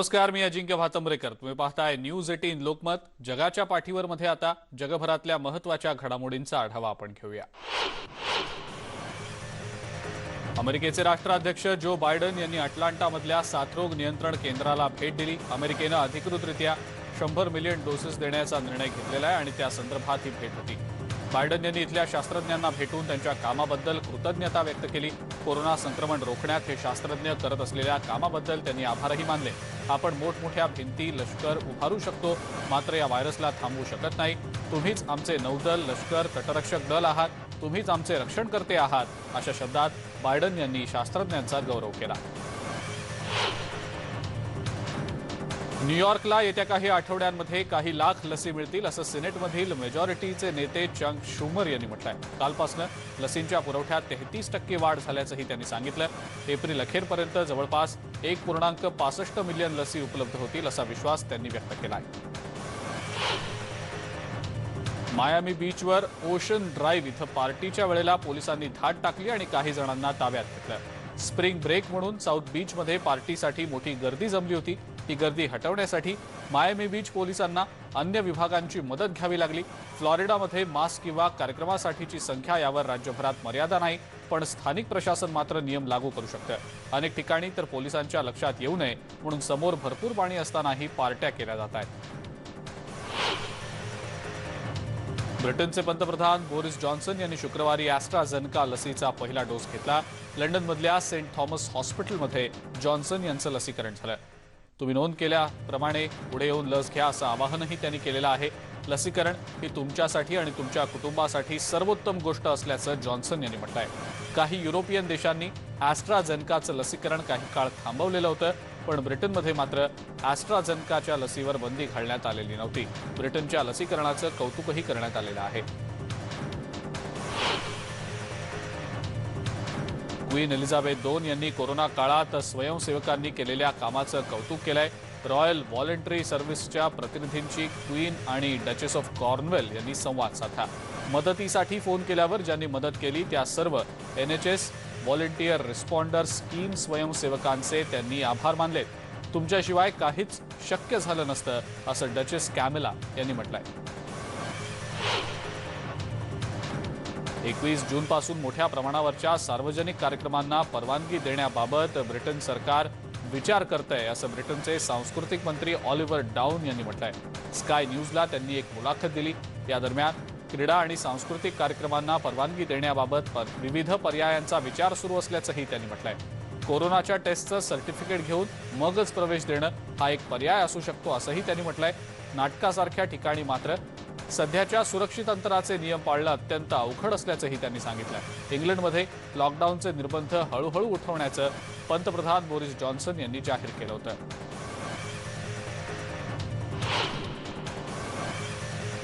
नमस्कार मी अजिंक्य भातंबरेकर. तुम्ही पाहताय न्यूज एटीन लोकमत. जगाच्या पाठीवर मध्ये आता जगभरातल्या महत्त्वाच्या घडामोडींचा आढावा आपण घेऊया. अमेरिकेचे राष्ट्राध्यक्ष जो बायडन यांनी अटलांटामधल्या साथरोग नियंत्रण केंद्राला भेट दिली. अमेरिकेनं अधिकृतरित्या शंभर मिलियन डोसेस देण्याचा निर्णय घेतलेला आहे आणि त्या संदर्भात ही भेट होती. बायडन यांनी इथल्या शास्त्रज्ञांना भेटून त्यांच्या कामाबद्दल कृतज्ञता व्यक्त केली. कोरोना संक्रमण रोखण्यात हे शास्त्रज्ञ करत असलेल्या कामाबद्दल त्यांनी आभारही मानले. आपण मोठमोठ्या भिंती लष्कर उभारू शकतो. मात्र या व्हायरसला थांबवू शकत नाही. तुम्हीच आमचे नौदल लष्कर तटरक्षक दल आहात. तुम्हीच आमचे रक्षणकर्ते आहात अशा शब्दात बायडन यांनी शास्त्रज्ञांचा गौरव केला. न्यूयॉर्कला येत्या काही आठवड्यांमध्ये काही लाख लसी मिळतील असं सिनेटमधील मेजॉरिटीचे नेते चंग शुमर यांनी म्हटलं आहे कालपासनं लसींच्या पुरवठ्यात तेहतीस टक्के वाढ झाल्याचंही त्यांनी सांगितलं. एप्रिल अखेरपर्यंत जवळपास एक पूर्णांक पासष्ट मिलियन लसी उपलब्ध होतील असा विश्वास त्यांनी व्यक्त केला आहे मायामी बीचवर ओशन ड्राईव्ह इथं पार्टीच्या वेळेला पोलिसांनी धाड टाकली आणि काही जणांना ताब्यात घेतलं. स्प्रिंग ब्रेक म्हणून साऊथ बीचमध्ये पार्टीसाठी मोठी गर्दी जमली होती. ही गर्दी हटवण्यासाठी मायमी बीच पोलिसांना अन्य विभागांची मदत घ्यावी लागली. फ्लॉरिडामध्ये मास्क किंवा कार्यक्रमासाठीची संख्या यावर राज्यभरात मर्यादा नाही पण स्थानिक प्रशासन मात्र नियम लागू करू शकतं. अनेक ठिकाणी तर पोलिसांच्या लक्षात येऊ नये म्हणून समोर भरपूर पाणी असतानाही पार्ट्या केल्या जात आहेत. ब्रिटनचे पंतप्रधान बोरिस जॉन्सन यांनी शुक्रवारी ॲस्ट्राझेनका लसीचा पहिला डोस घेतला. लंडनमधल्या सेंट थॉमस हॉस्पिटलमध्ये जॉन्सन यांचं लसीकरण झालं. तुम्ही नोंद केल्याप्रमाणे पुढे येऊन लस घ्या असं आवाहनही त्यांनी केलेलं आहे. लसीकरण ही तुमच्यासाठी आणि तुमच्या कुटुंबासाठी सर्वोत्तम गोष्ट असल्याचं जॉन्सन यांनी म्हटलं आहे काही युरोपियन देशांनी ॲस्ट्राझेनकाचं लसीकरण काही काळ थांबवलेलं होतं पण ब्रिटनमध्ये मात्र ॲस्ट्राझेनकाच्या लसीवर बंदी घालण्यात आलेली नव्हती. ब्रिटनच्या लसीकरणाचं कौतुकही करण्यात आलेलं आहे. क्वीन एलिझाबेथ दोन यांनी कोरोना काळात स्वयंसेवकांनी केलेल्या कामाचं कौतुक केलंय. रॉयल व्हॉलंटरी सर्व्हिसच्या प्रतिनिधींची क्वीन आणि डचेस ऑफ कॉर्नवेल यांनी संवाद साधला. मदतीसाठी फोन केल्यावर ज्यांनी मदत केली त्या सर्व N H S volunteer responder scheme स्वयंसेवकांचे त्यांनी आभार मानले तुमच्याशिवाय काहीच शक्य झालं नसतं असं डचेस कॅमेला यांनी म्हटलंय. एकवीस जूनपासून मोठ्या प्रमाणावरच्या सार्वजनिक कार्यक्रमांना परवानगी देण्याबाबत ब्रिटन सरकार विचार करतंय असं ब्रिटनचे सांस्कृतिक मंत्री ऑलिव्हर डाऊन यांनी म्हटलंय. स्काय न्यूजला त्यांनी एक मुलाखत दिली. या दरम्यान क्रीडा आणि सांस्कृतिक कार्यक्रमांना परवानगी देण्याबाबत पर- विविध पर्यायांचा विचार सुरू असल्याचंही त्यांनी म्हटलंय. कोरोनाच्या टेस्टचं सर्टिफिकेट घेऊन मगच प्रवेश देणं हा एक पर्याय असू शकतो असंही त्यांनी म्हटलंय. नाटकासारख्या ठिकाणी मात्र सध्याच्या सुरक्षित अंतराचे नियम पाळणं अत्यंत अवघड असल्याचंही त्यांनी सांगितलं. इंग्लंडमध्ये लॉकडाऊनचे निर्बंध हळूहळू उठवण्याचं पंतप्रधान बोरिस जॉन्सन यांनी जाहीर केलं होतं.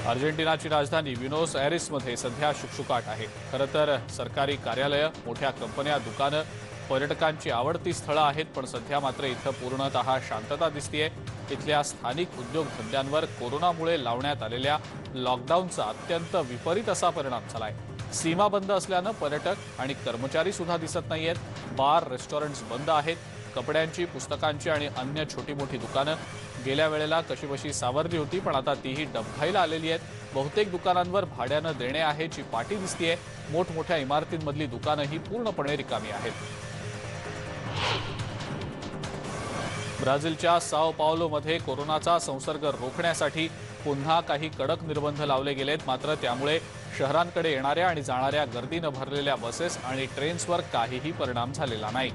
अर्जेंटिनाची राजधानी विनोस ॲरिसमध्ये सध्या शुकशुकाट आहे. खरं तर सरकारी कार्यालयं मोठ्या कंपन्या दुकानं पर्यटकांची आवडती स्थळं आहेत पण सध्या मात्र इथं पूर्णतः शांतता दिसतीये. इथल्या स्थानिक उद्योगधंद्यांवर कोरोनामुळे लावण्यात आलेल्या लॉकडाऊनचा अत्यंत विपरीत असा परिणाम झालाय. सीमा बंद असल्यानं पर्यटक आणि कर्मचारी सुद्धा दिसत नाहीयेत. बार रेस्टॉरंट्स बंद आहेत. कपड्यांची पुस्तकांची आणि अन्य छोटी मोठी दुकानं गेल्या वेळेला कशीबशी सावरली होती पण आता तीही डबघाईला आलेली आहेत. बहुतेक दुकानांवर भाड्यानं देणे आहे जी पाटी दिसतीये. मोठमोठ्या इमारतींमधली दुकानंही पूर्णपणे रिकामी आहेत. ब्राझीलच्या साओ पावलोमध्ये कोरोनाचा संसर्ग रोखण्यासाठी पुन्हा काही कडक निर्बंध लावले गेलेत. मात्र त्यामुळे शहरांकडे येणाऱ्या आणि जाणाऱ्या गर्दीनं भरलेल्या बसेस आणि ट्रेन्सवर काहीही परिणाम झालेला नाही.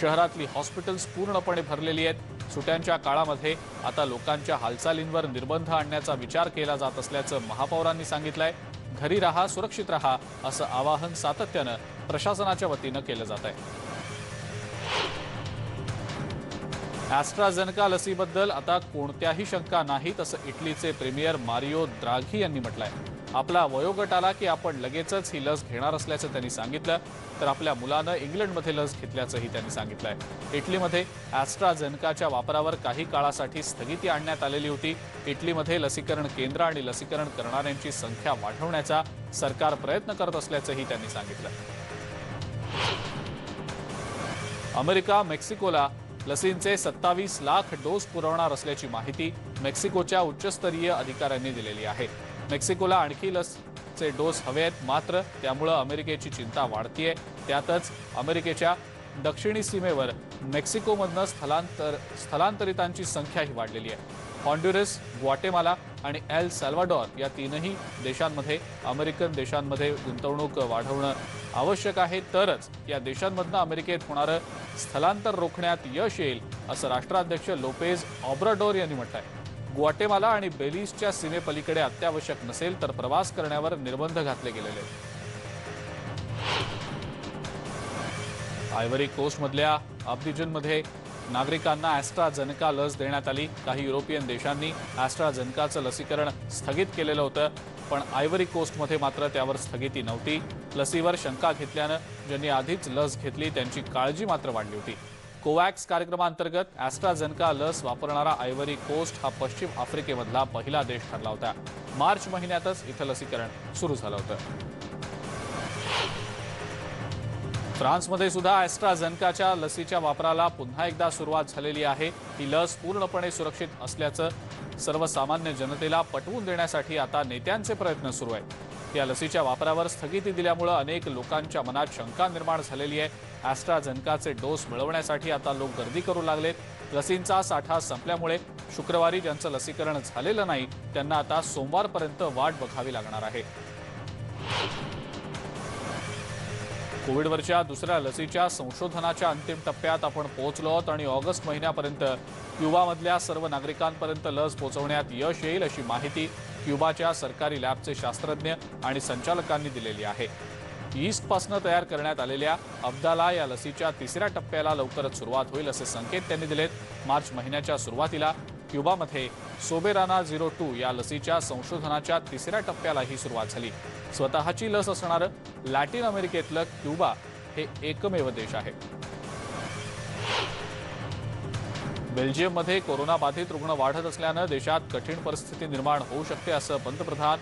शहरातली हॉस्पिटल्स पूर्णपणे भरलेली आहेत. सुट्यांच्या काळामध्ये आता लोकांच्या हालचालींवर निर्बंध आणण्याचा विचार केला जात असल्याचं महापौरांनी सांगितलंय. घरी राहा सुरक्षित राहा असं आवाहन सातत्यानं प्रशासनाच्या वतीनं केलं जात आहे ॲस्ट्राझेनका लसीबद्दल आता कोणत्याही शंका नाहीत असं इटलीचे प्रीमियर मारिओ द्राघी यांनी म्हटलंय. आपला वयोगट आला की आपण लगेचच ही लस घेणार असल्याचं त्यांनी सांगितलं तर आपल्या मुलानं इंग्लंडमध्ये लस घेतल्याचंही त्यांनी सांगितलंय. इटलीमध्ये ॲस्ट्राझेनकाच्या वापरावर काही काळासाठी स्थगिती आणण्यात आलेली होती. इटलीमध्ये लसीकरण केंद्र आणि लसीकरण करणाऱ्यांची संख्या वाढवण्याचा सरकार प्रयत्न करत असल्याचंही त्यांनी सांगितलं. अमेरिका मेक्सिकोला लसींचे सत्तावीस लाख डोस पुरवणार असल्याची माहिती मेक्सिकोच्या उच्चस्तरीय अधिकाऱ्यांनी दिलेली आहे. मेक्सिकोला आणखी लसचे डोस हवे आहेत मात्र त्यामुळं अमेरिकेची चिंता वाढतीये. त्यातच अमेरिकेच्या दक्षिणी सीमेवर मेक्सिकोमधनं स्थलांतर स्थलांतरितांची संख्याही वाढलेली आहे. हॉन्ड्युरस ग्वाटेमाला आणि एल सॅल्वाडॉर या तीनही देशांमध्ये अमेरिकन देशांमध्ये गुंतवणूक वाढवणं आवश्यक आहे तरच या देशांमधनं अमेरिकेत होणारं स्थलांतर रोखण्यात यश येईल असं राष्ट्राध्यक्ष लोपेज ऑब्राडोर यांनी म्हटलं आहे ग्वाटेमाला आणि बेलीजच्या सीमेपलीकडे अत्यावश्यक नसेल तर प्रवास करण्यावर निर्बंध घातले गेलेले आहेत. आयव्हरी कोस्टमधल्या अब्दिजनमध्ये नागरिकांना ॲस्ट्राझेनेका लस देण्यात आली. काही युरोपियन देशांनी ॲस्ट्राझेनेकाचं लसीकरण स्थगित केलेलं होतं पण आयव्हरी कोस्टमध्ये मात्र त्यावर स्थगिती नव्हती. लसीवर शंका घेतल्यानं ज्यांनी आधीच लस घेतली त्यांची काळजी मात्र वाढली होती. कोवॅक्स कार्यक्रमांतर्गत ॲस्ट्राझेनेका लस वापरणारा आयव्हरी कोस्ट हा पश्चिम आफ्रिकेमधला पहिला देश ठरला होता. मार्च महिन्यातच इथं लसीकरण सुरू झालं होतं. फ्रान्समध्ये सुद्धा ॲस्ट्राझेनकाच्या लसीच्या वापराला पुन्हा एकदा सुरुवात झालेली आहे. ही लस पूर्णपणे सुरक्षित असल्याचं सर्वसामान्य जनतेला पटवून देण्यासाठी आता नेत्यांचे प्रयत्न सुरू आहेत. या लसीच्या वापरावर स्थगिती दिल्यामुळं अनेक लोकांच्या मनात शंका निर्माण झालेली आहे. ॲस्ट्राझेनकाचे डोस मिळवण्यासाठी आता लोक गर्दी करू लागलेत लसींचा साठा संपल्यामुळे शुक्रवारी ज्यांचं लसीकरण झालेलं नाही त्यांना आता सोमवारपर्यंत वाट बघावी लागणार आहे. कोविडवरच्या दुसऱ्या लसीच्या संशोधनाच्या अंतिम टप्प्यात आपण पोहोचलो आहोत आणि ऑगस्ट महिन्यापर्यंत क्युबामधल्या सर्व नागरिकांपर्यंत लस पोहोचवण्यात यश येईल अशी माहिती क्युबाच्या सरकारी लॅबचे शास्त्रज्ञ आणि संचालकांनी दिलेली आहे. ईस्टपासनं तयार करण्यात आलेल्या अब्दाला या लसीच्या तिसऱ्या टप्प्याला लवकरच सुरुवात होईल असे संकेत त्यांनी दिलेत. मार्च महिन्याच्या सुरुवातीला क्युबामध्ये सोबेराना झिरो टू या लसीच्या संशोधनाच्या तिसऱ्या टप्प्यालाही सुरुवात झाली. स्वतःची लस असणारं लॅटिन अमेरिकेतलं क्युबा हे एकमेव देश आहे. बेल्जियममध्ये कोरोनाबाधित रुग्ण वाढत असल्यानं देशात कठीण परिस्थिती निर्माण होऊ शकते असं पंतप्रधान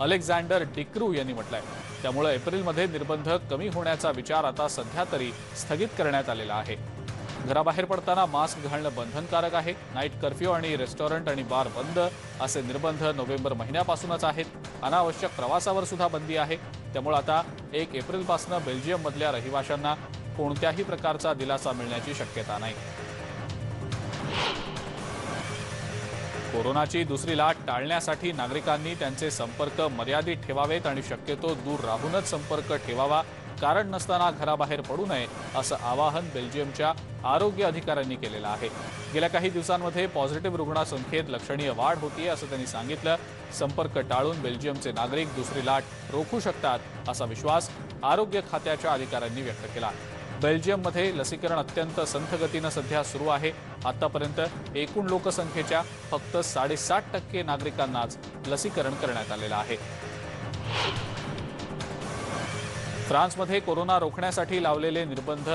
अलेक्झांडर डिक्रू यांनी म्हटलंय. त्यामुळे एप्रिलमध्ये निर्बंध कमी होण्याचा विचार आता सध्या तरी स्थगित करण्यात आलेला आहे. घराबाहेर पडताना मास्क घालणं बंधनकारक आहे. नाईट कर्फ्यू आणि रेस्टॉरंट आणि बार बंद असे निर्बंध नोव्हेंबर महिन्यापासूनच आहेत. अनावश्यक प्रवासावर सुद्धा बंदी आहे. त्यामुळे आता एक एप्रिलपासून बेल्जियममधल्या रहिवाशांना कोणत्याही प्रकारचा दिलासा मिळण्याची शक्यता नाही. कोरोनाची दुसरी लाट टाळण्यासाठी नागरिकांनी त्यांचे संपर्क मर्यादित ठेवावेत आणि शक्यतो दूर राहूनच संपर्क ठेवावा कारण नसताना घराबाहेर पडू नये असं आवाहन बेल्जियमच्या आरोग्य अधिकाऱ्यांनी केलेलं आहे. गेल्या काही दिवसांमध्ये पॉझिटिव्ह रुग्णसंख्येत लक्षणीय वाढ होतीये असं त्यांनी सांगितलं. संपर्क टाळून बेल्जियमचे नागरिक दुसरी लाट रोखू शकतात असा विश्वास आरोग्य खात्याच्या अधिकाऱ्यांनी व्यक्त केला. बेल्जियममध्ये लसीकरण अत्यंत संथगतीनं सध्या सुरू आहे. आतापर्यंत एकूण लोकसंख्येच्या फक्त साडेसात टक्के नागरिकांनाच लसीकरण करण्यात आलेलं आहे. फ्रान्समध्ये कोरोना रोखण्यासाठी लावलेले निर्बंध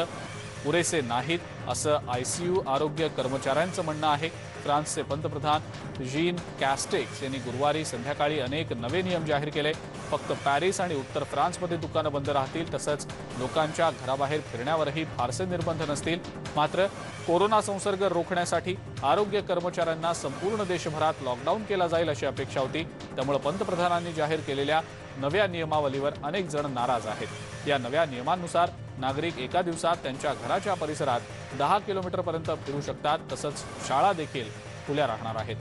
पुरेसे नाहीत असं आय सी यू आरोग्य कर्मचाऱ्यांचं म्हणणं आहे. फ्रान्सचे पंतप्रधान जीन कॅस्टेक्स यांनी गुरुवारी संध्याकाळी अनेक नवे नियम जाहीर केले. फक्त पॅरिस आणि उत्तर फ्रान्समध्ये दुकानं बंद राहतील तसंच लोकांच्या घराबाहेर फिरण्यावरही फारसे निर्बंध नसतील. मात्र कोरोना संसर्ग रोखण्यासाठी आरोग्य कर्मचाऱ्यांना संपूर्ण देशभरात लॉकडाऊन केला जाईल अशी अपेक्षा होती. त्यामुळे पंतप्रधानांनी जाहीर केलेल्या नव्या नियमावलीवर अनेक जण नाराज आहेत. या नव्या नियमांनुसार नागरिक एका दिवसात त्यांच्या घराच्या परिसरात दहा किलोमीटरपर्यंत फिरू शकतात तसंच शाळा देखील खुल्या राहणार आहेत.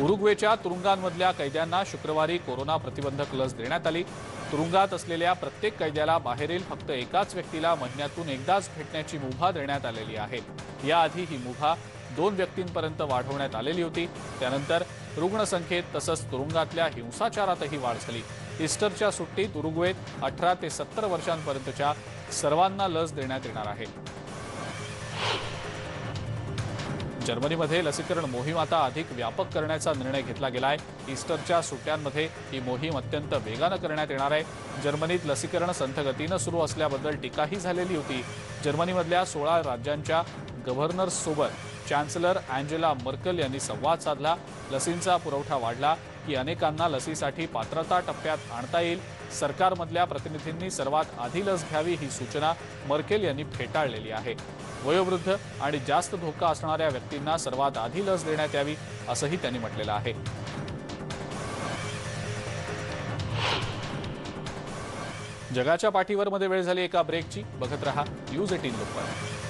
उरुग्वेच्या तुरुंगांमधल्या कैद्यांना शुक्रवारी कोरोना प्रतिबंधक लस देण्यात आली. तुरुंगात असलेल्या प्रत्येक कैद्याला बाहेरील फक्त एकाच व्यक्तीला महिन्यातून एकदाच भेटण्याची मुभा देण्यात आलेली आहे. याआधी ही मुभा दोन व्यक्तींपर्यंत वाढवण्यात आलेली होती. त्यानंतर रुग्णसंख्येत तसंच तुरुंगातल्या हिंसाचारातही वाढ झाली. ईस्टरच्या सुट्टीत उरुग्वेत अठरा ते सत्तर वर्षांपर्यंतच्या सर्वांना लस देण्यात येणार आहे. जर्मनीमध्ये लसीकरण मोहीम आता अधिक व्यापक करण्याचा निर्णय घेतला गेला आहे ईस्टरच्या सुट्ट्यांमध्ये ही मोहीम अत्यंत वेगानं करण्यात येणार आहे. जर्मनीत लसीकरण संथगतीनं सुरू असल्याबद्दल टीकाही झालेली होती. जर्मनीमधल्या सोळा राज्यांच्या गव्हर्नर्ससोबत चॅन्सलर अँजेला मर्कल यांनी संवाद साधला. लसींचा पुरवठा वाढला. की अनेकांना लसीसाठी पात्रता टप्प्यात आणता येईल. सरकारमधल्या प्रतिनिधींनी सर्वात आधी लस घ्यावी ही सूचना मर्केल यांनी फेटाळलेली आहे. वयोवृद्ध आणि जास्त धोका असणाऱ्या व्यक्तींना सर्वात आधी लस देण्यात यावी असंही त्यांनी म्हटलेलं आहे. जगाच्या पाठीवर मध्ये वेळ झाली एका ब्रेकची. बघत रहा न्यूज एटीन लोकपाल.